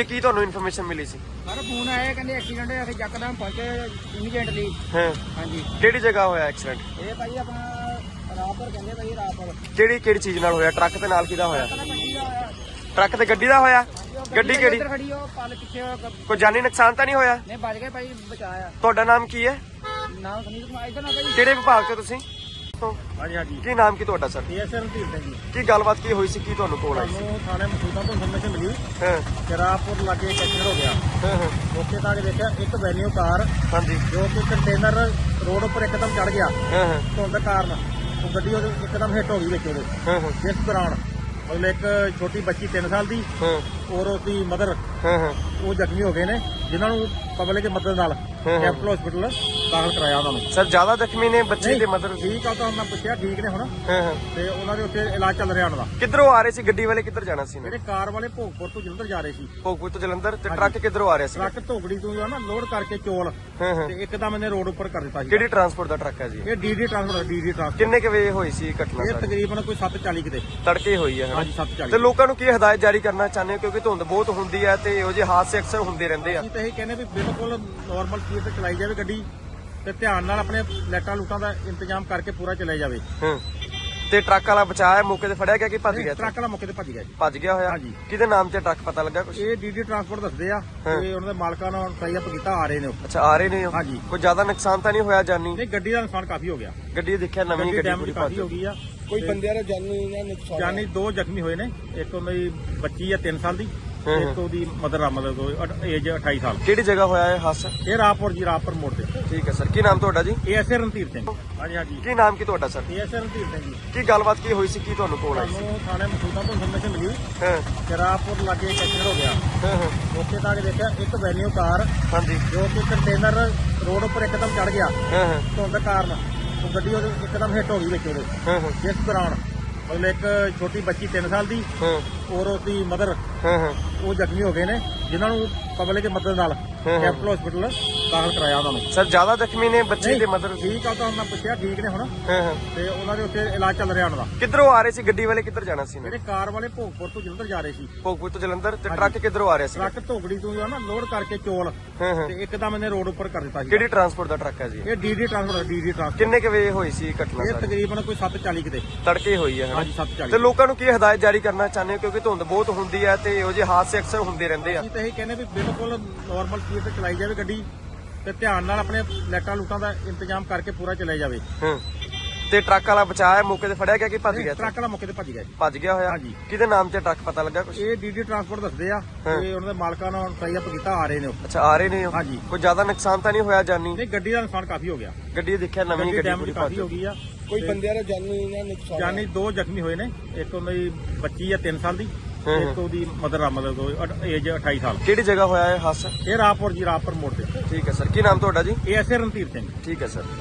ਹੋਈ ਹੈ ਕੀ ਤੁਹਾਨੂੰ ਇਨਫੋਰਮੇਸ਼ਨ ਮਿਲੀ ਸੀ? ਸਰ ਫੋਨ ਆਇਆ ਕਹਿੰਦੇ ਐਕਸੀਡੈਂਟ ਹੋਇਆ ਅਸੀਂ ਯਕਦਮ ਪਹੁੰਚੇ ਇਮੀਡੀਏਟਲੀ ਹਾਂ। ਹਾਂਜੀ। ਕਿਹੜੀ ਜਗ੍ਹਾ ਹੋਇਆ ਐਕਸੀਡੈਂਟ ਇਹ ਭਾਈ ਆਪਣਾ ਰਾਪਰ ਕਹਿੰਦੇ ਭਾਈ ਰਾਪਰ ਕਿਹੜੀ ਕਿਹੜੀ ਚੀਜ਼ ਨਾਲ ਹੋਇਆ? ਟਰੱਕ ਦੇ ਨਾਲ ਕਿਹਦਾ ਹੋਇਆ? ਟਰੱਕ ਤੇ ਗੱਡੀ ਦਾ ਹੋਇਆ? ਗੱਡੀ ਕਿਹੜੀ? ਇੱਧਰ ਖੜੀ ਉਹ ਪਲ ਪਿੱਛੇ ਉਹ ਗ- ਕੋਈ ਜਾਨੀ ਨੁਕਸਾਨ ਤਾਂ ਨਹੀਂ ਹੋਇਆ? ਨੇ ਵੱਜ ਗਏ ਭਾਈ ਬਚਾਇਆ। ਤੁਹਾਡਾ ਨਾਮ ਕੀ ਹੈ? ਨਾਮ ਸੁਨੀਲ ਕੁਮਾਰ ਇੱਧਰ ਨਾ ਭਾਈ। ਕਿਹੜੇ ਵਿਭਾਗ ਤੋਂ ਤੁਸੀਂ? ਹਾਂਜੀ ਹਾਂਜੀ। ਕੀ ਨਾਮ ਕੀ ਤੁਹਾਡਾ ਸਰ? ਸਰ ਰਣਧੀਰ ਸਿੰਘ ਜੀ। ਕੀ ਗੱਲਬਾਤ ਕੀ ਹੋਈ ਸੀ? ਕੀ ਤੁਹਾਨੂੰ ਕੋਲ ਆਈ ਸੀ? ਸਾਨੂੰ ਥਾਣੇ ਮਸੂਦਾ ਤੋਂ ਇਨਫੋਰਮੇਸ਼ਨ ਮਿਲੀ। ਹਾਂ। ਕਿ ਰਾਪੁਰ ਲਾਗੇ ਐਕਸੀਡੈਂਟ ਹੋ ਗਿਆ। ਹਾਂ ਹਾਂ। ਉੱਥੇ ਤੱਕ ਦੇਖਿਆ ਇੱਕ ਵੈਨਿਊ ਕਾਰ ਹਾਂਜੀ। ਜੋ ਕਿ ਕੰਟੇਨਰ ਰੋਡ ਉੱਪਰ ਇੱਕਦਮ ਚੜ ਗਿਆ। ਹਾਂ ਹਾਂ। ਧੁੰਦ ਕਾਰਨ ਉਹ ਗੱਡੀ ਉਹਦੇ ਇੱਕਦਮ ਹਿੱਟ ਹੋ ਗਈ ਵਿੱਚ ਉਹਦੇ। ਹਾਂ ਹਾਂ। ਜਿਸ ਦੌਰਾਨ ਮਤਲਬ ਇੱਕ ਛੋਟੀ ਬੱਚੀ 3 ਸਾਲ ਦੀ ਹਾਂ। ਔਰ ਉਸਦੀ ਮਦਰ ਹਾਂ ਹਾਂ। ਉਹ ਜ਼ਖਮੀ ਹੋ ਗਏ ਨੇ ਜਿਨ੍ਹਾਂ ਨੂੰ ਪਬਲਿਕ ਮਦਦ ਨਾਲ। ਕੈਪੀਟਲ ਹਸਪੀਟਲ ਦਾਖਲ ਕਰਾਇਆ ਉਹਨਾਂ ਨੂੰ। ਸਰ ਜ਼ਿਆਦਾ ਜ਼ਖਮੀ ਨੇ ਬੱਚੇ ਤੇ ਮਦਰ? ਠੀਕ ਆ ਤਾਂ ਮੈਂ ਪੁੱਛਿਆ ਠੀਕ ਨੇ ਹੁਣ? ਤੇ ਉਹਨਾਂ ਦੇ ਉੱਤੇ ਇਲਾਜ ਚੱਲ ਰਿਹਾ ਉਹਨਾਂ ਦਾ। ਕਿੱਧਰੋਂ ਆ ਰਹੇ ਸੀ? ਗੱਡੀ ਵਾਲੇ ਕਿੱਧਰ ਜਾਣਾ ਸੀ ਜਿਹੜੇ ਕਾਰ ਵਾਲੇ ਭੋਗਪੁਰ ਤੋਂ ਜਲੰਧਰ ਜਾ ਰਹੇ ਸੀ। ਭੋਗਪੁਰ ਤੋਂ ਜਲੰਧਰ ਤੇ ਟਰੱਕ ਕਿੱਧਰੋਂ ਆ ਰਿਹਾ ਸੀ? ਟਰੱਕ ਧੋਗੜੀ ਤੋਂ ਨਾ ਲੋਡ ਕਰਕੇ ਚੋਲ ਹਾਂ ਹਾਂ। ਤੇ ਇਹਨੇ ਰੋਡ ਉੱਪਰ ਕਰ ਦਿੱਤਾ ਸੀ। ਕਿਹੜੀ ਟਰਾਂਸਪੋਰਟ ਦਾ ਟਰੱਕ ਹੈ ਜੀ? ਇਹ ਡੀਡੀ ਟਰਾਂਸਪੋਰਟ ਡੀਡੀ ਟਰਾਂਸਪੋਰਟ ਕਿੰਨੇ ਕੁ ਵਜੇ ਹੋਈ ਸੀ ਇਹ ਘਟਨਾ ਇਹ ਸਾਰੀ? ਤਕਰੀਬਨ ਕੋਈ 740 ਕਿਤੇ ਤੜਕੇ ਹੋਈ ਹੈ? ਹਾਂਜੀ 740 ਤੇ ਲੋਕਾਂ ਨੂੰ ਕੀ ਹਦਾਇਤ ਜਾਰੀ ਕਰਨਾ ਚਾਹੁੰਦੇ ਹੋ? ਕਿਉਂਕਿ ਧੁੰਦ ਬਹੁਤ ਹੁੰਦੀ ਹੈ ਤੇ ਇਹੋ ਜਿਹੇ ਹਾਦਸੇ ਅਕਸਰ ਹੁੰਦੇ ਰਹਿੰਦੇ ਆ। ਅਸੀਂ ਤਾਂ ਇਹ ਕਹਿੰਦੇ ਵੀ ਬਿਲਕੁਲ ਨਾਰਮਲ ਸਪੀਡ ਤੇ ਚਲਾਈ ਜਾਵੇ ਗੱਡੀ ਤੇ ਧਿਆਨ ਨਾਲ ਆਪਣੇ ਲਾਈਟਾਂ ਲੂਟਾਂ ਦਾ ਇੰਤਜ਼ਾਮ ਕਰਕੇ ਪੂਰਾ ਚਲਾਈ ਜਾਵੇ। ਹਾਂ। ਤੇ ਟਰੱਕ ਵਾਲਾ ਬਚਾਇਆ ਮੌਕੇ ਤੇ ਫੜਿਆ ਗਿਆ ਕਿ ਭੱਜ ਗਿਆ ਟਰੱਕ ਵਾਲਾ ਮੌਕੇ ਤੇ ਭੱਜ ਗਿਆ ਜੀ ਭੱਜ ਗਿਆ ਹੋਇਆ ਹਾਂਜੀ। ਕਿਹਦੇ ਨਾਮ ਤੇ ਟਰੱਕ ਪਤਾ ਲੱਗਾ ਕੁਝ ਇਹ ਡੀਡੀ ਟਰਾਂਸਪੋਰਟ ਦੱਸਦੇ ਆ। ਤੇ ਉਹਨਾਂ ਦੇ ਮਾਲਕਾਂ ਨਾਲ ਟਾਈ ਅਪ ਕੀਤਾ ਆ ਰਹੇ ਨੇ ਉਹ। ਅੱਛਾ ਆ ਰਹੇ ਨੇ ਉਹ? ਹਾਂਜੀ। ਕੋਈ ਜ਼ਿਆਦਾ ਨੁਕਸਾਨ ਤਾਂ ਨਹੀਂ ਹੋਇਆ ਜਾਨੀ ਨਹੀਂ ਗੱਡੀ ਦਾ ਨੁਕਸਾਨ ਕਾਫੀ ਹੋ ਗਿਆ ਗੱਡੀ ਦੇਖਿਆ ਨਵੀਂ ਗੱਡੀ ਡੈਮੇਜ ਪੂਰੀ ਕਾਫੀ ਭੱਜ ਹੋ ਗਈ ਆ ਕੋਈ ਬੰਦਿਆਂ ਦਾ ਜਾਨੀ ਨੁਕਸਾਨ ਜਾਨੀ ਦੋ ਜ਼ਖਮੀ ਹੋਏ ਨੇ ਇੱਕ ਉਹਨਾਂ ਦੀ ਬੱਚੀ ਆ 3 ਸਾਲ ਦੀ। ਇੱਕ ਉਹਦੀ ਮਦਰ ਆ ਮਤਲਬ ਏਜ 28 ਸਾਲ। ਕਿਹੜੀ ਜਗ੍ਹਾ ਹੋਇਆ ਇਹ ਹਾਦਸਾ? ਇਹ ਰਾਪੁਰ ਜੀ ਰਾਪੁਰ ਮੋੜ ਤੇ। ਠੀਕ ਹੈ ਸਰ। ਕੀ ਨਾਮ ਤੁਹਾਡਾ ਜੀ? ਇਹ ਐਸੇ ਰਣਧੀਰ ਸਿੰਘ। ਹਾਂਜੀ ਹਾਂਜੀ। ਕੀ ਨਾਮ ਕੀ ਤੁਹਾਡਾ ਸਰ? ਇਹ ਐਸੇ ਰਣਧੀਰ ਸਿੰਘ ਜੀ। ਕੀ ਗੱਲਬਾਤ ਕੀ ਹੋਈ ਸੀ? ਕੀ ਤੁਹਾਨੂੰ ਕੋਲ ਆਈ ਸੀ? ਸਾਨੂੰ ਥਾਣੇ ਮਸੂਦਾ ਤੋਂ ਇਨਫੋਰਮੇਸ਼ਨ ਮਿਲੀ। ਹਾਂ। ਕਿ ਰਾਪੁਰ ਲਾਗੇ ਇੱਕ ਐਕਸੀਡੈਂਟ ਹੋ ਗਿਆ। ਹਾਂ ਹਾਂ। ਉੱਥੇ ਤੱਕ ਦੇਖਿਆ ਇੱਕ ਵੈਨਿਊ ਕਾਰ ਹਾਂਜੀ। ਜੋ ਕਿ ਕੰਟੇਨਰ ਰੋਡ ਉੱਪਰ ਇੱਕਦਮ ਚੜ ਗਿਆ। ਹਾਂ ਹਾਂ। ਧੁੰਦ ਕਾਰਨ ਉਹ ਗੱਡੀ ਉਹਦੇ ਇੱਕਦਮ ਹਿੱਟ ਹੋ ਗਈ ਵਿੱਚ ਉਹਦੇ। ਹਾਂ ਹਾਂ। ਜਿਸ ਦੌਰਾਨ ਮਤਲਬ ਇੱਕ ਛੋਟੀ ਬੱਚੀ 3 ਸਾਲ ਦੀ ਹਾਂ। ਔਰ ਉਸਦੀ ਮਦਰ ਹਾਂ ਹਾਂ। ਉਹ ਜ਼ਖਮੀ ਹੋ ਗਏ ਨੇ ਜਿਨ੍ਹਾਂ ਨੂੰ ਪਬਲਿਕ ਮਦਦ ਨਾਲ ਕੈਪੀਟਲ ਹਸਪੀਟਲ ਦਾਖਲ ਕਰਾਇਆ ਉਹਨਾਂ ਨੂੰ। ਸਰ ਜ਼ਿਆਦਾ ਜ਼ਖਮੀ ਨੇ ਬੱਚੇ ਤੇ ਮਦਰ? ਠੀਕ ਆ ਤਾਂ ਮੈਂ ਪੁੱਛਿਆ ਠੀਕ ਨੇ ਹੁਣ। ਤੇ ਉਹਨਾਂ ਦੇ ਉੱਤੇ ਇਲਾਜ ਚੱਲ ਰਿਹਾ ਉਹਨਾਂ ਦਾ। ਕਿੱਧਰੋਂ ਆ ਰਹੇ ਸੀ? ਗੱਡੀ ਵਾਲੇ ਕਿੱਧਰ ਜਾਣਾ ਸੀ ਜਿਹੜੇ ਕਾਰ ਵਾਲੇ ਭੋਗਪੁਰ ਤੋਂ ਜਲੰਧਰ ਜਾ ਰਹੇ ਸੀ। ਭੋਗਪੁਰ ਤੋਂ ਜਲੰਧਰ ਤੇ ਟਰੱਕ ਕਿੱਧਰੋਂ ਆ ਰਿਹਾ ਸੀ? ਟਰੱਕ ਧੋਗੜੀ ਤੋਂ ਜੋ ਨਾ ਲੋਡ ਕਰਕੇ ਚੋਲ। ਤੇ ਇੱਕਦਮ ਇਹਨੇ ਰੋਡ ਉੱਪਰ ਕਰ ਦਿੱਤਾ ਸੀ। ਕਿਹੜੀ ਟਰਾਂਸਪੋਰਟ ਦਾ ਟਰੱਕ ਹੈ ਜੀ? ਇਹ ਡੀਡੀ ਟਰਾਂਸਪੋਰਟ ਡੀਡੀ ਟਰਾਂਸਪੋਰਟ। ਕਿੰਨੇ ਕੁ ਵਜੇ ਹੋਈ ਸੀ ਘਟਨਾ ਇਹ ਸਾਰੀ? ਤਕਰੀਬਨ ਕੋਈ 740 ਕਿਤੇ ਤੜਕੇ ਹੋਈ ਹੈ? ਹਾਂਜੀ 740 ਤੇ ਲੋਕਾਂ ਨੂੰ ਕੀ ਹਦਾਇਤ ਜਾਰੀ ਕਰਨਾ ਚਾਹੁੰਦੇ ਹੋ? ਕਿਉਂਕਿ ਧੁੰਦ ਬਹੁਤ ਹੁੰਦੀ ਹੈ ਤੇ ਇਹੋ ਜਿਹੇ ਹਾਦਸੇ ਅਕਸਰ ਹੁੰਦੇ ਰਹਿੰਦੇ ਆ। ਅਸੀਂ ਤਾਂ ਇਹ ਕਹਿੰਦੇ ਵੀ ਬਿਲਕੁਲ ਨਾਰਮਲ ਸਪੀਡ ਤੇ ਚਲਾਈ ਜਾਵੇ ਗੱਡੀ ਤੇ ਧਿਆਨ ਨਾਲ ਆਪਣੇ ਲਾਈਟਾਂ ਲੂਟਾਂ ਦਾ ਇੰਤਜ਼ਾਮ ਕਰਕੇ ਪੂਰਾ ਚਲਾਈ ਜਾਵੇ ਹਾਂ ਤੇ ਟਰੱਕ ਵਾਲਾ ਬਚਾਇਆ ਮੌਕੇ ਤੇ ਫੜਿਆ ਗਿਆ ਕਿ ਭੱਜ ਗਿਆ ਟਰੱਕ ਵਾਲਾ ਮੌਕੇ ਤੇ ਭੱਜ ਗਿਆ ਜੀ ਭੱਜ ਗਿਆ ਹੋਇਆ ਹਾਂਜੀ। ਕਿਹਦੇ ਨਾਮ ਤੇ ਟਰੱਕ ਪਤਾ ਲੱਗਾ ਕੁਝ ਇਹ ਡੀਡੀ ਟਰਾਂਸਪੋਰਟ ਦੱਸਦੇ ਆ। ਤੇ ਉਹਨਾਂ ਦੇ ਮਾਲਕਾਂ ਨਾਲ ਟਾਈ ਅਪ ਕੀਤਾ ਆ ਰਹੇ ਨੇ ਉਹ। ਅੱਛਾ ਆ ਰਹੇ ਨੇ ਉਹ? ਹਾਂਜੀ। ਕੋਈ ਜ਼ਿਆਦਾ ਨੁਕਸਾਨ ਤਾਂ ਨਹੀਂ ਹੋਇਆ ਜਾਨੀ ਨਹੀਂ ਗੱਡੀ ਦਾ ਨੁਕਸਾਨ ਕਾਫੀ ਹੋ ਗਿਆ ਗੱਡੀ ਦੇਖਿਆ ਨਵੀਂ ਗੱਡੀ ਗੱਡੀ ਡੈਮੇਜ ਪੂਰੀ ਕਾਫੀ ਹੋ ਗਈ ਆ ਕੋਈ ਬੰਦਿਆਂ ਦਾ ਜਾਨੀ ਨੁਕਸਾਨ ਜਾਨੀ ਦੋ ਜ਼ਖਮੀ ਹੋਏ ਨੇ ਇੱਕ ਉਹਨਾਂ ਦੀ ਬੱਚੀ ਆ 3 ਸਾਲ ਦੀ। ਇੱਕ ਉਹਦੀ ਮਦਰ ਆ ਮਤਲਬ ਏਜ 28 ਸਾਲ। ਕਿਹੜੀ ਜਗ੍ਹਾ ਹੋਇਆ ਇਹ ਹਾਦਸਾ? ਇਹ ਰਾਪੁਰ ਜੀ ਰਾਪੁਰ ਮੋੜ ਤੇ। ਠੀਕ ਹੈ ਸਰ। ਕੀ ਨਾਮ ਤੁਹਾਡਾ ਜੀ? ਇਹ ਐਸੇ ਰਣਧੀਰ ਸਿੰਘ। ਠੀਕ ਹੈ ਸਰ।